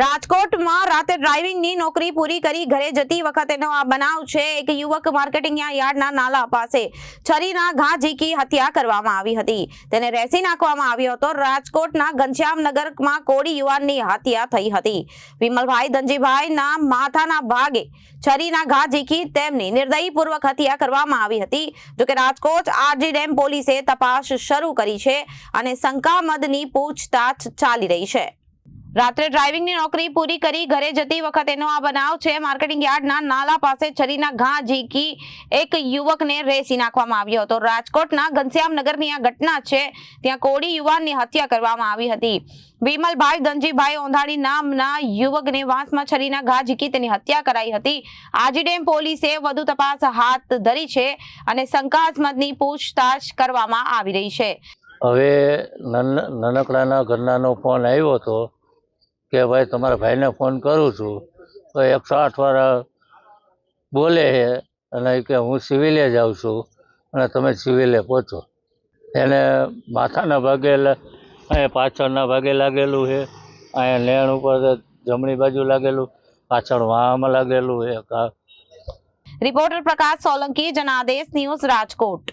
રાજકોટમાં રાતે ડ્રાઇવિંગની નોકરી પૂરી કરી ઘરે જતી વખતેનો આ બનાવ છે. એક યુવક માર્કેટિંગ યાર્ડના નાલા પાસે છરીના ઘા ઝીકી હત્યા કરવામાં આવી હતી. તેને રેસી નાખવામાં આવ્યો હતો. રાજકોટના ઘનશ્યામનગરમાં કોળી યુવાનની હત્યા થઈ હતી. વિમલભાઈ ધનજીભાઈના માથાના ભાગે છરીના ઘા ઝીકી તેમની નિર્દયીપૂર્વક હત્યા કરવામાં આવી હતી. જોકે રાજકોટ આરજી ડેમ પોલીસે તપાસ શરૂ કરી છે અને શંકામદની પૂછતાછ ચાલી રહી છે. રાત્રે ડ્રાઇવિંગની નોકરી પૂરી કરી ઘરે જતી વખતેનો આ બનાવ છે. માર્કેટિંગ યાર્ડના નાલા પાસે છરીના ઘા ઝીકી એક યુવકને રેસી નાખવામાં આવ્યો હતો. રાજકોટના ઘનશ્યામનગરની આ ઘટના છે. ત્યાં કોળી યુવાનની હત્યા કરવામાં આવી હતી. વિમલભાઈ ધનજીભાઈ ઓંધાણી નામના યુવકને વાંસમાં છરીના ઘા ઝીકી તેની હત્યા કરાઈ હતી. આજી ડેમ પોલીસે વધુ તપાસ હાથ ધરી છે અને શંકાસ્પદની પૂછતાછ કરવામાં આવી રહી છે. હવે નાનકડાના ઘરનાનો ફોન આવ્યો હતો કે ભાઈ તમારા ભાઈને ફોન કરું છું. તો એકસો આઠ વાળા બોલે છે અને કે હું સિવિલે જાઉં છું અને તમે સિવિલે પહોંચો. એને માથાના ભાગે અહીંયા પાછળના ભાગે લાગેલું છે. અહીંયા લેણ ઉપર જમણી બાજુ લાગેલું, પાછળ વાહમાં લાગેલું છે. Reporter Prakash Solanki, Janadesh news Rajkot.